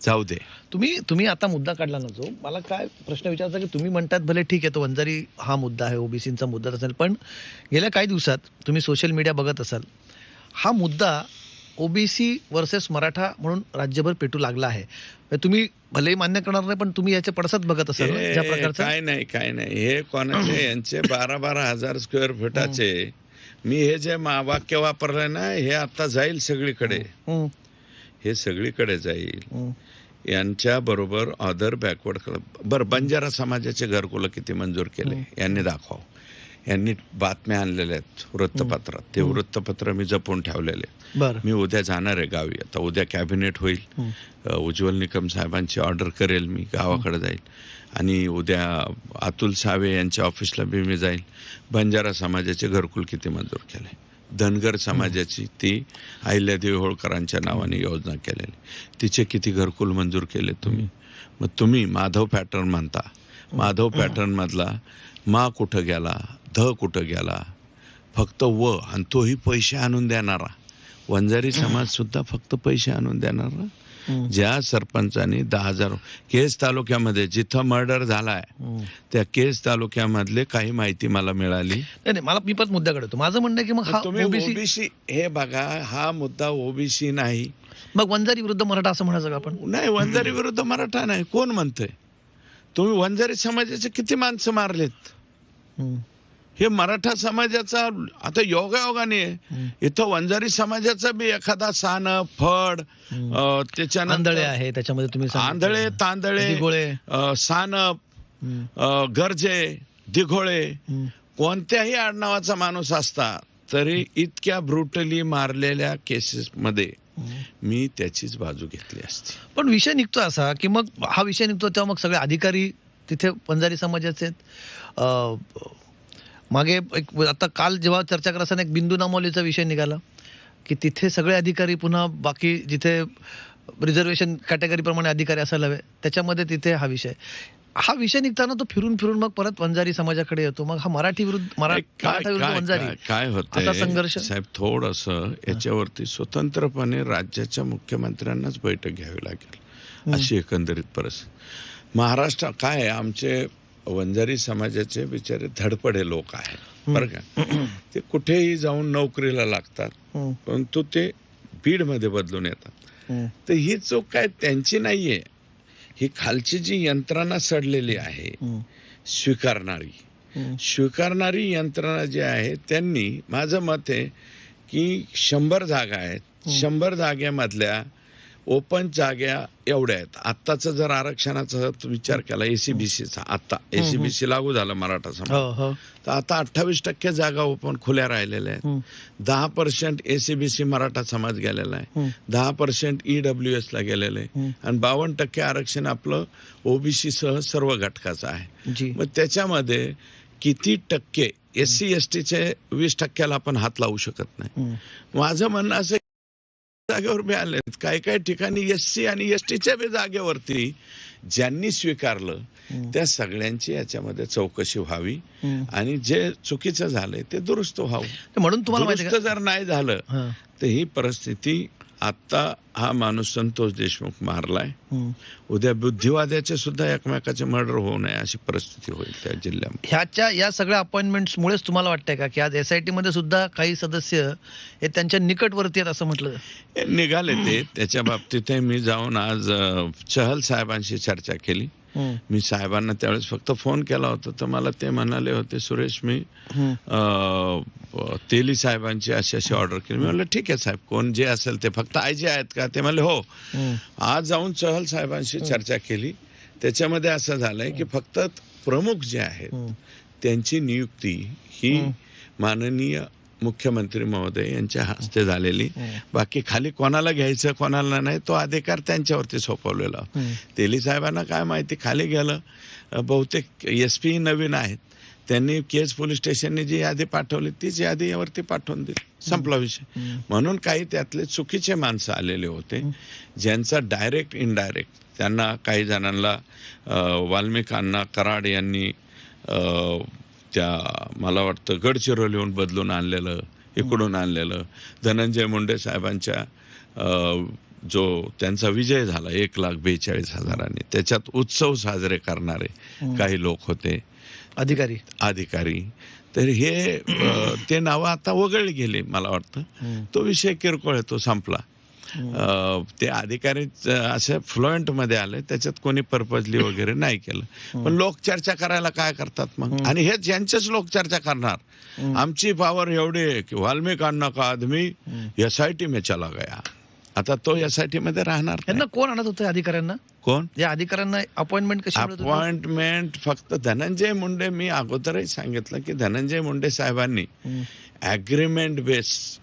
जाऊ दे. तुम्ही तुम्ही आता मुद्दा काढला ना जो मला काय प्रश्न विचारायचा की तुम्ही म्हणतात भले ठीक आहे तो वंजारी हा मुद्दा आहे ओबीसीचा मुद्दा असेल पण गेल्या काही दिवसात तुम्ही सोशल मीडिया बघत असाल हा मुद्दा ओबीसी वर्सेस मराठा म्हणून राज्यभर पेटू लागला आहे. तुम्ही भलेही मान्य करणार नाही पण तुम्ही याचे पडसाद बघत असाल ज्या हे प्रकारचा? काय नाही काय नाही. हे कोणाचे? यांचे बारा बारा हजार स्क्वेअर फुटाचे मी हे जे वाक्य वापरलंय ना हे आता जाईल सगळीकडे. हम्म, हे सगळीकडे जाईल. यांच्या बरोबर अदर बॅकवर्ड क्लब बरं बंजारा समाजाचे घरकुल किती मंजूर केले? यांनी दाखवा यांनी बातम्या आणलेल्या आहेत वृत्तपत्रात ते वृत्तपत्र मी जपून ठेवलेले बरं. मी उद्या जाणार आहे गावी. आता उद्या कॅबिनेट होईल. उज्ज्वल निकम साहेबांची ऑर्डर करेल मी गावाकडे जाईल. आणि उद्या अतुल सावे यांच्या ऑफिसला बी मी जाईल. बंजारा समाजाचे घरकुल किती मंजूर केले? धनगर समाजाची ती अहिल्यादेवी होळकरांच्या नावाने योजना केलेली. तिचे किती घरकुल मंजूर केले तुम्ही? मग तुम्ही माधव पॅटर्न म्हणता माधव पॅटर्न मधला मा कुठं गेला ध कुठं गेला फक्त व आणि तोही पैसे आणून देणारा. वंजारी समाज सुद्धा फक्त पैसे आणून देणारा? ज्या सरपंचाने दहा हजार केस तालुक्यामध्ये जिथं मर्डर झालाय. त्या केस तालुक्यामधले काही माहिती मला मिळाली. नाही नाही मला मी परत मुद्द्याकडे येतो माझं म्हणणं आहे की मग हा तुम्ही ओबीसी हे बघा हा मुद्दा ओबीसी नाही. मग वंजारी विरुद्ध मराठा असं म्हणायचं का आपण? नाही वंजारी विरुद्ध मराठा नाही. कोण म्हणतंय? तुम्ही वंजारी समाजाचे किती माणसं मारलेत? हे मराठा समाजाचा आता योगायोगाने. इथं वंजारी समाजाचा बी एखादा सान फड. अं, आंधळे त्याच्यानंतर आहे त्याच्यामध्ये तुम्ही. आंधळे तांदळे सानप गरजे दिघोळे. कोणत्याही आडनावाचा माणूस असता तरी इतक्या ब्रुटली मारलेल्या केसेस मध्ये मी त्याचीच बाजू घेतली असती पण विषय निघतो असा की मग हा विषय निघतो तेव्हा मग सगळे अधिकारी तिथे वंजारी समाजाचे आहेत मागे एक आता काल जेव्हा चर्चा करत असताना एक बिंदू नामोलीचा विषय निघाला की तिथे सगळे अधिकारी पुन्हा बाकी जिथे रिझर्वेशन कॅटेगरीप्रमाणे अधिकारी असायला हवे त्याच्यामध्ये तिथे हा विषय. हा विषय निघताना तो फिरून फिरून मग परत वंजारी समाजाकडे येतो. मग हा मराठी विरुद्ध मराठा विरुद्ध वंजारी. काय- होतंय? संघर्ष? साहेब थोडस याच्यावरती स्वतंत्रपणे राज्याच्या मुख्यमंत्र्यांनाच बैठक घ्यावी लागेल अशी एकंदरीत परिस्थिती. महाराष्ट्र काय आहे, आमचे वंजारी समाजाचे बिचारे धडपडे लोक आहेत. बरं का? ते कुठेही जाऊन नोकरीला लागतात परंतु ते बीडमध्ये बदलून येतात. तर ही चूक काय त्यांची नाहीये. ही खालची जी यंत्रणा सडलेली आहे स्वीकारणारी. स्वीकारणारी यंत्रणा जी आहे त्यांनी माझं मत आहे की शंभर जागा आहेत. शंभर जागेमधल्या ओपन जाग्या एवढ्या आहेत. आत्ताचं जर आरक्षणाचा विचार केला एसीबीसीचा आत्ता. एसीबीसी लागू झालं मराठा समाज. हो हो. तर आता अठ्ठावीस टक्के जागा ओपन खुल्या राहिलेल्या आहेत. दहा पर्सेंट एसीबीसी मराठा समाज गेलेला आहे. दहा पर्सेंट ईडब्ल्यू एस ला गेलेलं आहे. आणि बावन्न टक्के आरक्षण आपलं ओबीसी सह सर्व घटकाचं आहे. मग त्याच्यामध्ये किती टक्के एस सी एस टीचे वीस टक्क्याला आपण हात लावू शकत नाही. माझं म्हणणं असं जागेवर आले काही काही ठिकाणी एस सी आणि एस टीच्या बी जागेवरती ज्यांनी स्वीकारलं. त्या सगळ्यांची याच्यामध्ये चौकशी व्हावी. आणि जे चुकीचं झालंय ते दुरुस्त व्हावं म्हणून तुम्हाला जर नाही झालं. तर ही परिस्थिती आता हा माणूस संतोष देशमुख मारलाय. उद्या बुद्धिवाद्याचे सुद्धा एकमेकाचे मर्डर होऊ नये अशी परिस्थिती होईल त्या जिल्ह्यामध्ये. ह्याच्या या सगळ्या अपॉइंटमेंट्स मुळेच तुम्हाला वाटतंय का? की आज एस आय टी मध्ये सुद्धा काही सदस्य हे त्यांच्या निकटवर्ती आहेत असं म्हटलं? निघाले ते. त्याच्या बाबतीत मी जाऊन आज चहल साहेबांशी चर्चा केली. मी साहेबांना त्यावेळेस फक्त फोन केला होता. तर मला ते म्हणाले होते सुरेश मी तेली साहेबांची अशी अशी ऑर्डर केली. मी म्हणलं ठीक आहे साहेब कोण जे असेल ते फक्त आय जे आहेत का? ते म्हणले हो. आज जाऊन चहल साहेबांशी चर्चा केली. त्याच्यामध्ये असं झालंय की फक्त प्रमुख जे आहेत. त्यांची नियुक्ती ही माननीय मुख्यमंत्री महोदय यांच्या हस्ते झालेली. बाकी खाली कोणाला घ्यायचं कोणाला नाही तो अधिकार त्यांच्यावरती सोपवलेला. तेली साहेबांना काय माहिती खाली गेलं. बहुतेक एस पी नवीन आहेत. त्यांनी केज पोलीस स्टेशनने जी यादी पाठवली तीच यादी यावरती पाठवून दिली. संपला विषय. म्हणून काही त्यातले चुकीचे माणसं आलेले होते. ज्यांचा डायरेक्ट इनडायरेक्ट त्यांना काही जणांना वाल्मिकांना कराड यांनी त्या मला वाटतं गडचिरोलीहून बदलून आणलेलं इकडून आणलेलं धनंजय मुंडे साहेबांच्या जो त्यांचा विजय झाला एक लाख बेचाळीस हजारांनी त्याच्यात उत्सव साजरे करणारे. काही लोक होते. अधिकारी. अधिकारी. तर हे ते नावं आता वगळली गेले मला वाटतं. तो विषय किरकोळ आहे तो संपला. ते अधिकारी असे फ्लुएंटमध्ये आले त्याच्यात कोणी पर्पजली वगैरे नाही केलं पण लोक चर्चा करायला काय करतात मग आणि हेच यांचेच लोक चर्चा करणार. आमची पॉवर एवढी आहे की वाल्मिकांना का आदमी. एस आय टी में चला गया आता तो एस आय टी मध्ये राहणार यांना नाही. कोण आणत होतं अधिकाऱ्यांना कोण या अधिकाऱ्यांना अपॉइंटमेंट कशी? अपॉइंटमेंट फक्त धनंजय मुंडे मी अगोदरही सांगितलं की धनंजय मुंडे साहेबांनी. Agreement base